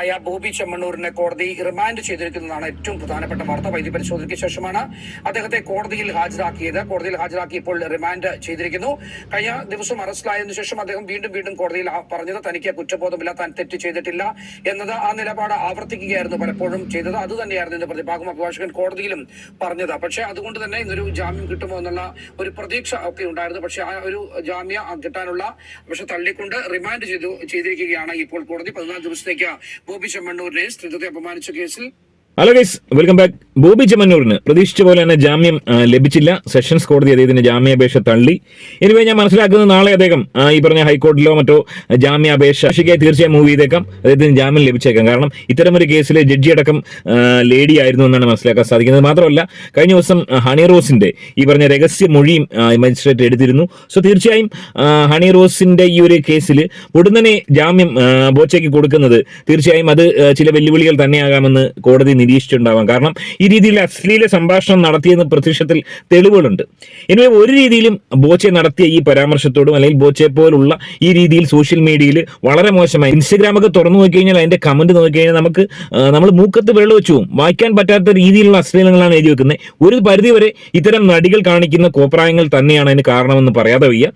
ആയ ബോബി ചെമ്മണ്ണൂരിനെ കോടതി റിമാൻഡ് ചെയ്തിരിക്കുന്നതാണ് ഏറ്റവും പ്രധാനപ്പെട്ട വാർത്ത. വൈദ്യ പരിശോധനയ്ക്ക് ശേഷമാണ് അദ്ദേഹത്തെ കോടതിയിൽ ഹാജരാക്കിയത്. കോടതിയിൽ ഹാജരാക്കി ഇപ്പോൾ റിമാൻഡ് ചെയ്തിരിക്കുന്നു. കഴിഞ്ഞ ദിവസം അറസ്റ്റിലായതിനു ശേഷം അദ്ദേഹം വീണ്ടും വീണ്ടും കോടതിയിൽ പറഞ്ഞത് തനിക്ക് കുറ്റബോധമില്ല താൻ തെറ്റ് ചെയ്തിട്ടില്ല എന്നത് ആ നിലപാട് ആവർത്തിക്കുകയായിരുന്നു പലപ്പോഴും ചെയ്തത്. അത് തന്നെയായിരുന്നു ഇന്ന് പ്രതിഭാഗം അഭിഭാഷകൻ കോടതിയിലും പറഞ്ഞത്. പക്ഷേ അതുകൊണ്ട് തന്നെ ഇന്നൊരു ജാമ്യം കിട്ടുമോ എന്നുള്ള ഒരു പ്രതീക്ഷ ഒക്കെ ഉണ്ടായിരുന്നു. പക്ഷേ ആ ഒരു ജാമ്യ കിട്ടാനുള്ള പക്ഷെ തള്ളിക്കൊണ്ട് റിമാൻഡ് ചെയ്തു ചെയ്തിരിക്കുകയാണ് ഇപ്പോൾ കോടതി. പതിനാല് ദിവസത്തേക്ക് ബോബി ചെമ്മണ്ണൂരിനെ സ്ത്രീത്വത്തെ അപമാനിച്ച കേസിൽ hello guys welcome back Bobby ചെമ്മന്നൂരിന് പ്രതീക്ഷിച്ച പോലെ തന്നെ ജാമ്യം ലഭിച്ചില്ല. സെഷൻസ് കോടതി അദ്ദേഹത്തിന്റെ ജാമ്യാപേക്ഷ തള്ളി. എനിവേ ഞാൻ മനസ്സിലാക്കുന്നത് നാളെ അദ്ദേഹം ഈ പറഞ്ഞ ഹൈക്കോടതിയിലോ മറ്റോ ജാമ്യാപേക്ഷ ശിക്ഷയ്ക്കായി തീർച്ചയായും മൂവ് ചെയ്തേക്കാം. അദ്ദേഹത്തിന് ജാമ്യം ലഭിച്ചേക്കാം. കാരണം ഇത്തരമൊരു കേസിലെ ജഡ്ജി അടക്കം ലേഡി ആയിരുന്നു എന്നാണ് മനസ്സിലാക്കാൻ സാധിക്കുന്നത്. മാത്രമല്ല കഴിഞ്ഞ ദിവസം ഹണി റോസിന്റെ ഈ പറഞ്ഞ രഹസ്യ മൊഴിയും മജിസ്ട്രേറ്റ് എടുത്തിരുന്നു. സോ തീർച്ചയായും ഹണി റോസിന്റെ ഈ ഒരു കേസിൽ ഉടനെ ജാമ്യം ബോച്ചയ്ക്ക് കൊടുക്കുന്നത് തീർച്ചയായും അത് ചില വെല്ലുവിളികൾ തന്നെയാകാമെന്ന് കോടതി നിരീക്ഷിച്ചിട്ടുണ്ടാവാം. കാരണം ഈ രീതിയിൽ അശ്ലീല സംഭാഷണം നടത്തിയെന്ന് പ്രത്യക്ഷത്തിൽ തെളിവുകളുണ്ട്. എനിവേ ഒരു രീതിയിലും ബോച്ചെ നടത്തിയ ഈ പരാമർശത്തോടും അല്ലെങ്കിൽ ബോച്ചെ പോലുള്ള ഈ രീതിയിൽ സോഷ്യൽ മീഡിയയിൽ വളരെ മോശമായി ഇൻസ്റ്റഗ്രാമൊക്കെ തുറന്നു നോക്കി കഴിഞ്ഞാൽ അതിന്റെ കമന്റ് നോക്കി കഴിഞ്ഞാൽ നമുക്ക് നമ്മൾ മൂക്കത്ത് വെള്ളം വെച്ചു വായിക്കാൻ പറ്റാത്ത രീതിയിലുള്ള അശ്ലീലങ്ങളാണ് എഴുതി വെക്കുന്നത്. ഒരു പരിധിവരെ ഇത്തരം നടികൾ കാണിക്കുന്ന കോപ്രായങ്ങൾ തന്നെയാണ് അതിന് കാരണമെന്ന് പറയാതെ വയ്യ.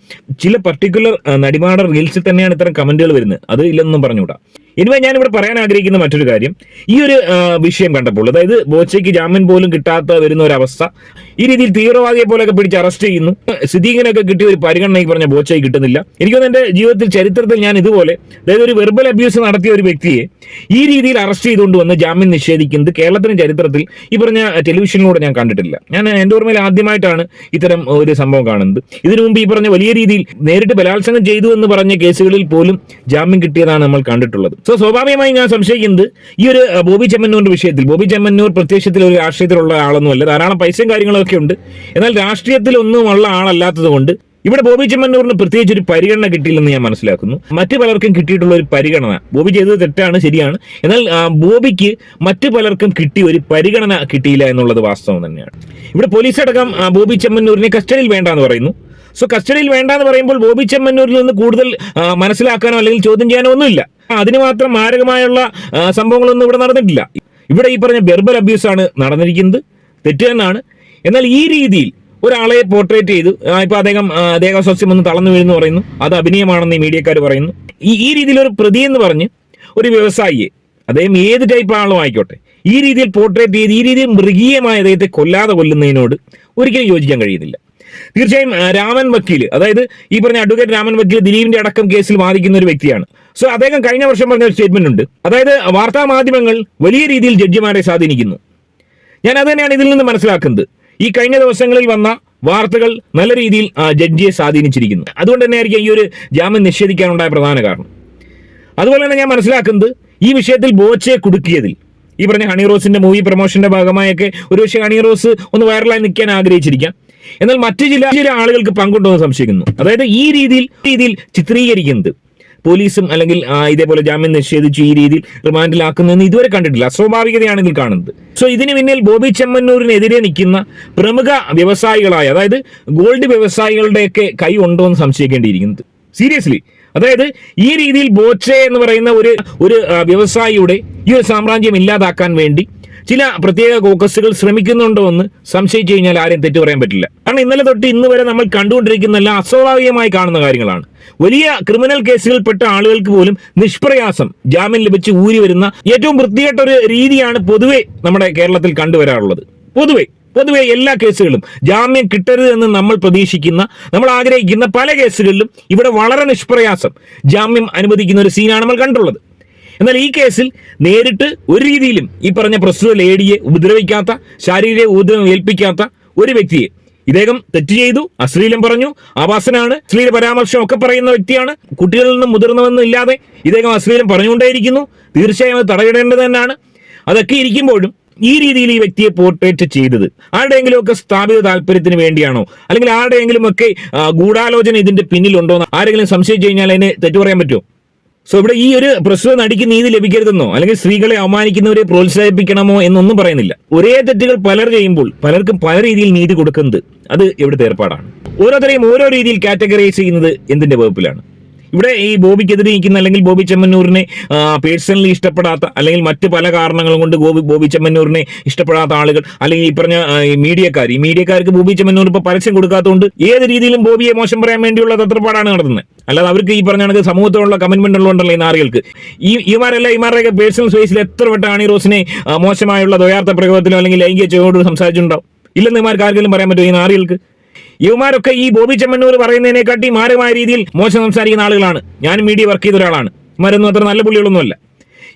ചില പർട്ടിക്കുലർ നടിമാരുടെ റീൽസിൽ തന്നെയാണ് ഇത്തരം കമന്റുകൾ വരുന്നത്. അത് ഇല്ലെന്നും പറഞ്ഞുകൂടാ. ഞാൻ ഇവിടെ പറയാൻ ആഗ്രഹിക്കുന്ന മറ്റൊരു കാര്യം. ഈ ഒരു വിഷയം കണ്ടപ്പോൾ അതായത് ബോച്ചയ്ക്ക് ജാമ്യം പോലും കിട്ടാത്ത വരുന്ന ഒരു അവസ്ഥ ഈ രീതിയിൽ തീവ്രവാദിയെ പോലെയൊക്കെ പിടിച്ച് അറസ്റ്റ് ചെയ്യുന്നു. സിദ്ദീഖിനൊക്കെ കിട്ടിയ ഒരു പരിഗണന ഈ പറഞ്ഞ ബോച്ചയ്ക്ക് കിട്ടുന്നില്ല. എനിക്ക് എന്റെ ജീവിതത്തിൽ ചരിത്രത്തിൽ ഞാൻ ഇതുപോലെ അതായത് ഒരു വെർബൽ അബ്യൂസ് നടത്തിയ ഒരു വ്യക്തിയെ ഈ രീതിയിൽ അറസ്റ്റ് ചെയ്തുകൊണ്ട് വന്ന് ജാമ്യം നിഷേധിക്കുന്നത് കേരളത്തിന് ചരിത്രത്തിൽ ഈ പറഞ്ഞ ടെലിവിഷനിലൂടെ ഞാൻ കണ്ടിട്ടില്ല. ഞാൻ എന്റെ ഓർമ്മയിൽ ആദ്യമായിട്ടാണ് ഇത്തരം ഒരു സംഭവം കാണുന്നത്. ഇതിനു മുമ്പ് ഈ പറഞ്ഞ വലിയ രീതിയിൽ നേരിട്ട് ബലാത്സംഗം ചെയ്തു എന്ന് പറഞ്ഞ കേസുകളിൽ പോലും ജാമ്യം കിട്ടിയതാണ് നമ്മൾ കണ്ടിട്ടുള്ളത്. സോ സ്വാഭാവികമായി ഞാൻ സംശയിക്കുന്നത് ഈ ഒരു ബോബി ചെമ്മന്നൂരിന്റെ വിഷയത്തിൽ. ബോബി ചെമ്മന്നൂർ പ്രത്യക്ഷത്തിൽ ഒരു രാഷ്ട്രീയത്തിലുള്ള ആളൊന്നുമല്ല. ധാരാളം പൈസയും കാര്യങ്ങളൊക്കെ ഉണ്ട്. എന്നാൽ രാഷ്ട്രീയത്തിലൊന്നും ഉള്ള ആളല്ലാത്തത് കൊണ്ട് ഇവിടെ ബോബി ചെമ്മന്നൂറിന് പ്രത്യേകിച്ച് ഒരു പരിഗണന കിട്ടിയില്ലെന്ന് ഞാൻ മനസ്സിലാക്കുന്നു. മറ്റു പലർക്കും കിട്ടിയിട്ടുള്ള ഒരു പരിഗണന ബോബി ചെയ്തത് തെറ്റാണ് ശരിയാണ്. എന്നാൽ ബോബിക്ക് മറ്റു പലർക്കും കിട്ടിയ ഒരു പരിഗണന കിട്ടിയില്ല എന്നുള്ളത് വാസ്തവം തന്നെയാണ്. ഇവിടെ പോലീസ് അടക്കം ബോബി ചെമ്മന്നൂരിനെ കസ്റ്റഡിയിൽ വേണ്ടെന്ന് പറയുന്നു. സോ കസ്റ്റഡിയിൽ വേണ്ടെന്ന് പറയുമ്പോൾ ബോബി ചെമ്മന്നൂരിൽ നിന്ന് കൂടുതൽ മനസ്സിലാക്കാനോ അല്ലെങ്കിൽ ചോദ്യം ചെയ്യാനോ ഒന്നുമില്ല. അതിന് മാത്രം മാരകമായുള്ള സംഭവങ്ങളൊന്നും ഇവിടെ നടന്നിട്ടില്ല. ഇവിടെ ഈ പറഞ്ഞ ബെർബൽ ആണ് നടന്നിരിക്കുന്നത്. തെറ്റ് തന്നെയാണ്. എന്നാൽ ഈ രീതിയിൽ ഒരാളെ പോർട്രേറ്റ് ചെയ്തു. ഇപ്പൊ അദ്ദേഹം ദേഹസ്വാസ്യം ഒന്ന് തളർന്നു വീഴുന്നു പറയുന്നു. അത് അഭിനയമാണെന്ന് ഈ മീഡിയക്കാർ പറയുന്നു. ഈ ഈ രീതിയിൽ ഒരു പ്രതി എന്ന് പറഞ്ഞ് ഒരു വ്യവസായിയെ അദ്ദേഹം ഏത് ടൈപ്പ് ആളും ആയിക്കോട്ടെ ഈ രീതിയിൽ പോർട്രേറ്റ് ചെയ്ത് ഈ രീതിയിൽ മൃഗീയമായ അദ്ദേഹത്തെ കൊല്ലാതെ കൊല്ലുന്നതിനോട് ഒരിക്കലും യോജിക്കാൻ കഴിയുന്നില്ല. തീർച്ചയായും രാമൻ വക്കീൽ അതായത് ഈ പറഞ്ഞ അഡ്വക്കേറ്റ് രാമൻ വക്കീൽ ദിലീപിന്റെ അടക്കം കേസിൽ വാദിക്കുന്ന ഒരു വ്യക്തിയാണ്. സോ അദ്ദേഹം കഴിഞ്ഞ വർഷം പറഞ്ഞ ഒരു സ്റ്റേറ്റ്മെന്റ് ഉണ്ട്. അതായത് വാർത്താ മാധ്യമങ്ങൾ വലിയ രീതിയിൽ ജഡ്ജിമാരെ സ്വാധീനിക്കുന്നു. ഞാൻ അത് തന്നെയാണ് ഇതിൽ നിന്ന് മനസ്സിലാക്കുന്നത്. ഈ കഴിഞ്ഞ ദിവസങ്ങളിൽ വന്ന വാർത്തകൾ നല്ല രീതിയിൽ ജഡ്ജിയെ സ്വാധീനിച്ചിരിക്കുന്നു. അതുകൊണ്ട് തന്നെ ആയിരിക്കും ഈ ഒരു ജാമ്യം നിഷേധിക്കാനുണ്ടായ പ്രധാന കാരണം. അതുപോലെ തന്നെ ഞാൻ മനസ്സിലാക്കുന്നത് ഈ വിഷയത്തിൽ ബോച്ചയെ കുടുക്കിയതിൽ. ഈ പറഞ്ഞ ഹണി റോസിന്റെ മൂവി പ്രൊമോഷന്റെ ഭാഗമായൊക്കെ ഒരുപക്ഷെ ഹണി റോസ് ഒന്ന് വൈറലായി നിൽക്കാൻ ആഗ്രഹിച്ചിരിക്കാം. എന്നാൽ മറ്റു ചില ചില ആളുകൾക്ക് പങ്കുണ്ടോ എന്ന് സംശയിക്കുന്നു. അതായത് ഈ രീതിയിൽ രീതിയിൽ ചിത്രീകരിക്കുന്നത് പോലീസും അല്ലെങ്കിൽ ഇതേപോലെ ജാമ്യം നിഷേധിച്ച് ഈ രീതിയിൽ റിമാൻഡിലാക്കുന്നതെന്ന് ഇതുവരെ കണ്ടിട്ടില്ല. അസ്വാഭാവികതയാണ് ഇതിൽ കാണുന്നത്. സോ ഇതിന് പിന്നിൽ ബോബി ചെമ്മന്നൂരിനെതിരെ നിൽക്കുന്ന പ്രമുഖ വ്യവസായികളായ അതായത് ഗോൾഡ് വ്യവസായികളുടെയൊക്കെ കൈ ഉണ്ടോ എന്ന് സംശയിക്കേണ്ടിയിരിക്കുന്നത്. സീരിയസ്ലി അതായത് ഈ രീതിയിൽ ബോച്ചെ എന്ന് പറയുന്ന ഒരു ഒരു വ്യവസായിയുടെ ഈ ഒരു സാമ്രാജ്യം ഇല്ലാതാക്കാൻ വേണ്ടി ചില പ്രത്യേക കോക്കസുകൾ ശ്രമിക്കുന്നുണ്ടോ എന്ന് സംശയിച്ചു കഴിഞ്ഞാൽ ആരും തെറ്റു പറയാൻ പറ്റില്ല. കാരണം ഇന്നലെ തൊട്ട് ഇന്ന് വരെ നമ്മൾ കണ്ടുകൊണ്ടിരിക്കുന്ന എല്ലാം അസ്വാഭാവികമായി കാണുന്ന കാര്യങ്ങളാണ്. വലിയ ക്രിമിനൽ കേസുകൾപ്പെട്ട ആളുകൾക്ക് പോലും നിഷ്പ്രയാസം ജാമ്യം ലഭിച്ച് ഊരി വരുന്ന ഏറ്റവും വൃത്തികെട്ട ഒരു രീതിയാണ് പൊതുവെ നമ്മുടെ കേരളത്തിൽ കണ്ടുവരാറുള്ളത്. പൊതുവെ. പൊതുവെ എല്ലാ കേസുകളും ജാമ്യം കിട്ടരുത് എന്ന് നമ്മൾ പ്രതീക്ഷിക്കുന്ന നമ്മൾ ആഗ്രഹിക്കുന്ന പല കേസുകളിലും ഇവിടെ വളരെ നിഷ്പ്രയാസം ജാമ്യം അനുവദിക്കുന്ന ഒരു സീനാണ് നമ്മൾ കണ്ടുള്ളത്. എന്നാൽ ഈ കേസിൽ നേരിട്ട് ഒരു രീതിയിലും ഈ പറഞ്ഞ പ്രസ്തുത ലേഡിയെ ഉപദ്രവിക്കാത്ത ശാരീരിക ഉപദ്രവം ഏൽപ്പിക്കാത്ത ഒരു വ്യക്തിയെ ഇദ്ദേഹം തെറ്റ് ചെയ്തു അശ്ലീലം പറഞ്ഞു ആവാസനാണ് അശ്ലീല പരാമർശം ഒക്കെ പറയുന്ന വ്യക്തിയാണ് കുട്ടികളിൽ നിന്നും മുതിർന്നവെന്നും ഇല്ലാതെ ഇദ്ദേഹം അശ്ലീലം പറഞ്ഞുകൊണ്ടേയിരിക്കുന്നു തീർച്ചയായും അത് തടയിടേണ്ടത് തന്നെയാണ്. അതൊക്കെ ഇരിക്കുമ്പോഴും ഈ രീതിയിൽ ഈ വ്യക്തിയെ പോർട്രേറ്റ് ചെയ്തത്. ആരുടെയെങ്കിലും ഒക്കെ സ്ഥാപിത താല്പര്യത്തിന് വേണ്ടിയാണോ? അല്ലെങ്കിൽ ആരുടെയെങ്കിലും ഒക്കെ ഗൂഢാലോചന ഇതിന്റെ പിന്നിലുണ്ടോ എന്ന് ആരെങ്കിലും സംശയിച്ചു കഴിഞ്ഞാൽ അതിനെ തെറ്റു പറയാൻ പറ്റുമോ? സോ ഇവിടെ ഈ ഒരു പ്രസ്തുത നടിക്ക് നീതി ലഭിക്കരുതെന്നോ അല്ലെങ്കിൽ സ്ത്രീകളെ അവമാനിക്കുന്നവരെ പ്രോത്സാഹിപ്പിക്കണമോ എന്നൊന്നും പറയുന്നില്ല. ഒരേ തെറ്റുകൾ പലർ ചെയ്യുമ്പോൾ പലർക്കും പല രീതിയിൽ നീതി കൊടുക്കുന്നത് അത് ഇവിടുത്തെ ഏർപ്പാടാണ്. ഓരോരുത്തരെയും ഓരോ രീതിയിൽ കാറ്റഗറൈസ് ചെയ്യുന്നത് എന്തിന്റെ വകുപ്പിലാണ്? ഇവിടെ ഈ ബോബിക്കെതിരെ നിൽക്കുന്ന അല്ലെങ്കിൽ ബോബി ചെമ്മന്നൂരിനെ പേഴ്സണലി ഇഷ്ടപ്പെടാത്ത അല്ലെങ്കിൽ മറ്റ് പല കാരണങ്ങൾ കൊണ്ട് ബോബി ബോബി ചെമ്മന്നൂരിനെ ഇഷ്ടപ്പെടാത്ത ആളുകൾ അല്ലെങ്കിൽ ഈ പറഞ്ഞ മീഡിയക്കാർ. ഈ മീഡിയക്കാർക്ക് ബോബി ചെമ്മന്നൂർ ഇപ്പോൾ പരസ്യം കൊടുക്കാത്തതുകൊണ്ട് ഏത് രീതിയിലും ബോബിയെ മോശം പറയാൻ വേണ്ടിയുള്ള തത്രപ്പാടാണ് നടത്തുന്നത്. അല്ലാതെ അവർക്ക് ഈ പറഞ്ഞ കണക്ക് സമൂഹത്തോടുള്ള കമ്മിറ്റ്മെന്റ് ഉള്ളതുകൊണ്ടല്ലേ ഈ നാറികൾക്ക്. ഈ ഇമാരല്ല ഇമാരുടെയൊക്കെ പേഴ്സണൽ സ്പേസിൽ എത്ര വട്ടമാണ് ഈ റോസിനെ മോശമായുള്ള ദ്വയാർത്ഥ പ്രയോഗത്തിലോ അല്ലെങ്കിൽ ലൈംഗിക ചോട് സംസാരിച്ചിട്ടുണ്ടാവും? ഇല്ലെന്ന് ഇമാർക്ക് ആർക്കെങ്കിലും പറയാൻ പറ്റുമോ ഈ നാറികൾക്ക്? ഇവന്മാരൊക്കെ ഈ ബോബി ചെമ്മന്നൂർ പറയുന്നതിനെക്കാട്ടി മാരമായ രീതിയിൽ മോശം സംസാരിക്കുന്ന ആളുകളാണ്. ഞാൻ മീഡിയ വർക്ക് ചെയ്ത ഒരാളാണ്. ഇവന്മാരൊന്നും അത്ര നല്ല പുള്ളികളൊന്നുമല്ല.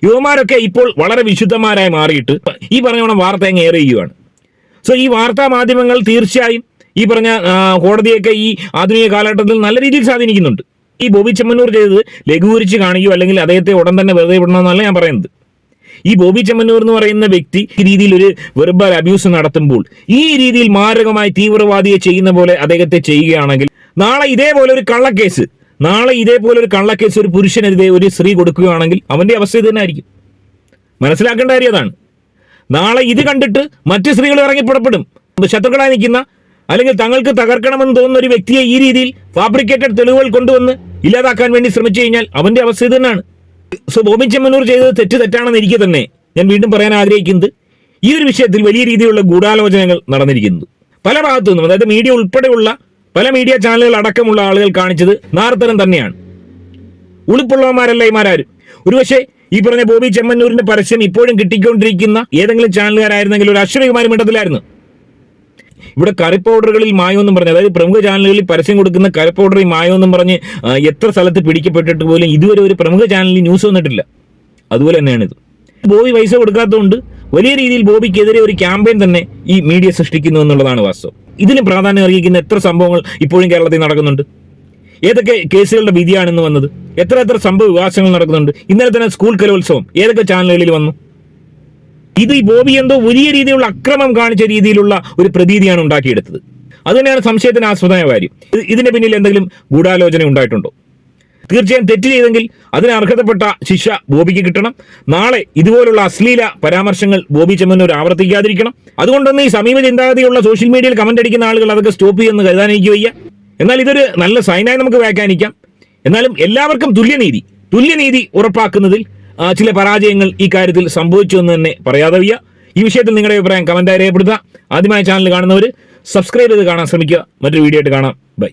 യുവമാരൊക്കെ ഇപ്പോൾ വളരെ വിശുദ്ധന്മാരായി മാറിയിട്ട് ഈ പറഞ്ഞോണം വാർത്ത അങ്ങ് ഏറെ ചെയ്യുകയാണ് സോ ഈ വാർത്താ മാധ്യമങ്ങൾ തീർച്ചയായും ഈ പറഞ്ഞ കോടതിയൊക്കെ ഈ ആധുനിക കാലഘട്ടത്തിൽ നല്ല രീതിയിൽ സ്വാധീനിക്കുന്നുണ്ട്. ഈ ബോബി ചെമ്മന്നൂർ ചെയ്തത് ലഘൂകരിച്ച് കാണിക്കുകയോ അല്ലെങ്കിൽ അദ്ദേഹത്തെ ഉടൻ തന്നെ വെറുതെ വിടണമെന്നല്ല ഞാൻ പറയുന്നത്. ഈ ബോബി ചെമ്മന്നൂർ എന്ന് പറയുന്ന വ്യക്തി ഈ രീതിയിൽ ഒരു വെർബൽ അബ്യൂസ് നടത്തുമ്പോൾ ഈ രീതിയിൽ മാരകമായി തീവ്രവാദിയെ ചെയ്യുന്ന പോലെ അദ്ദേഹത്തെ ചെയ്യുകയാണെങ്കിൽ നാളെ ഇതേപോലെ ഒരു കള്ളക്കേസ് നാളെ ഇതേപോലെ ഒരു കള്ളക്കേസ് ഒരു പുരുഷനെതിരെ ഒരു സ്ത്രീ കൊടുക്കുകയാണെങ്കിൽ അവന്റെ അവസ്ഥ ഇത് തന്നെ ആയിരിക്കും മനസ്സിലാക്കേണ്ട കാര്യം അതാണ്. നാളെ ഇത് കണ്ടിട്ട് മറ്റു സ്ത്രീകൾ ഇറങ്ങി പുറപ്പെടും. ശത്രുക്കളായി നിൽക്കുന്ന അല്ലെങ്കിൽ തങ്ങൾക്ക് തകർക്കണമെന്ന് തോന്നുന്ന ഒരു വ്യക്തിയെ ഈ രീതിയിൽ ഫാബ്രിക്കേറ്റഡ് തെളിവുകൾ കൊണ്ടുവന്ന് ഇല്ലാതാക്കാൻ വേണ്ടി ശ്രമിച്ചു കഴിഞ്ഞാൽ അവന്റെ അവസ്ഥ ഇത് തന്നെയാണ്. സോ ബോബിൻ ചെമ്മന്നൂർ ചെയ്തത് തെറ്റ് തെറ്റാണെന്ന് എനിക്ക് തന്നെ ഞാൻ വീണ്ടും പറയാൻ ആഗ്രഹിക്കുന്നത് ഈ ഒരു വിഷയത്തിൽ വലിയ രീതിയിലുള്ള ഗൂഢാലോചനകൾ നടന്നിരിക്കുന്നു. പല ഭാഗത്തു നിന്നും അതായത് മീഡിയ ഉൾപ്പെടെയുള്ള പല മീഡിയ ചാനലുകൾ അടക്കമുള്ള ആളുകൾ കാണിച്ചത് നാർത്തരം തന്നെയാണ്. ഉളുപ്പുള്ളവന്മാരല്ല ഇമാരാരും? ഒരുപക്ഷെ ഈ പറഞ്ഞ ബോബി ചെമ്മന്നൂരിന്റെ പരസ്യം ഇപ്പോഴും കിട്ടിക്കൊണ്ടിരിക്കുന്ന ഏതെങ്കിലും ചാനലുകാരായിരുന്നെങ്കിൽ ഒരു അശ്വനികുമാരി മണ്ഡലത്തിലായിരുന്നു ഇവിടെ കറി പൗഡറുകളിൽ മായമെന്നും പറഞ്ഞ് അതായത് പ്രമുഖ ചാനലുകളിൽ പരസ്യം കൊടുക്കുന്ന കറി പൗഡറിൽ മായമെന്നും പറഞ്ഞ് എത്ര സ്ഥലത്ത് പിടിക്കപ്പെട്ടിട്ട് പോലും ഇതുവരെ ഒരു പ്രമുഖ ചാനലിൽ ന്യൂസ് വന്നിട്ടില്ല. അതുപോലെ തന്നെയാണ് ഇത് ബോബി പൈസ കൊടുക്കാത്തതുകൊണ്ട് വലിയ രീതിയിൽ ബോബിക്കെതിരെ ഒരു ക്യാമ്പയിൻ തന്നെ ഈ മീഡിയ സൃഷ്ടിക്കുന്നു എന്നുള്ളതാണ് വാസ്തവം. ഇതിന് പ്രാധാന്യം അർഹിക്കുന്ന എത്ര സംഭവങ്ങൾ ഇപ്പോഴും കേരളത്തിൽ നടക്കുന്നുണ്ട്? ഏതൊക്കെ കേസുകളുടെ വിധിയാണെന്ന് വന്നത്? എത്ര എത്ര സംഭവ വികാസങ്ങൾ നടക്കുന്നുണ്ട്? ഇന്നലെ തന്നെ സ്കൂൾ കലോത്സവം. ഏതൊക്കെ ചാനലുകളിൽ വന്നു? ഇത് ഈ ബോബി എന്തോ വലിയ രീതിയിലുള്ള അക്രമം കാണിച്ച രീതിയിലുള്ള ഒരു പ്രതീതിയാണ് ഉണ്ടാക്കിയെടുത്തത്. അത് തന്നെയാണ് സംശയത്തിന് ആസ്പദമായ കാര്യം. ഇതിന്റെ ഇതിന് പിന്നിൽ എന്തെങ്കിലും ഗൂഢാലോചന ഉണ്ടായിട്ടുണ്ടോ? തീർച്ചയായും തെറ്റ് ചെയ്തെങ്കിൽ അതിന് അർഹതപ്പെട്ട ശിക്ഷ ബോബിക്ക് കിട്ടണം. നാളെ ഇതുപോലുള്ള അശ്ലീല പരാമർശങ്ങൾ ബോബി ചെമ്മന്നൂർ ആവർത്തിക്കാതിരിക്കണം. അതുകൊണ്ടൊന്നും ഈ സമീപ ചിന്താഗതിയുള്ള സോഷ്യൽ മീഡിയയിൽ കമന്റ് അടിക്കുന്ന ആളുകൾ അതൊക്കെ സ്റ്റോപ്പ് ചെയ്യുമെന്ന് കരുതാൻ വയ്യ. എന്നാൽ ഇതൊരു നല്ല സൈനായി നമുക്ക് വ്യാഖ്യാനിക്കാം. എന്നാലും എല്ലാവർക്കും തുല്യനീതി തുല്യനീതി ഉറപ്പാക്കുന്നതിൽ ചില പരാജയങ്ങൾ ഈ കാര്യത്തിൽ സംഭവിച്ചു എന്ന് തന്നെ പറയാതെ വയ്യ ഈ വിഷയത്തിൽ നിങ്ങളുടെ അഭിപ്രായം കമന്റായി രേഖപ്പെടുത്തുക. ആദ്യമായ ചാനൽ കാണുന്നവർ സബ്സ്ക്രൈബ് ചെയ്ത് കാണാൻ ശ്രമിക്കുക. മറ്റൊരു വീഡിയോ ആയിട്ട് കാണാം. ബൈ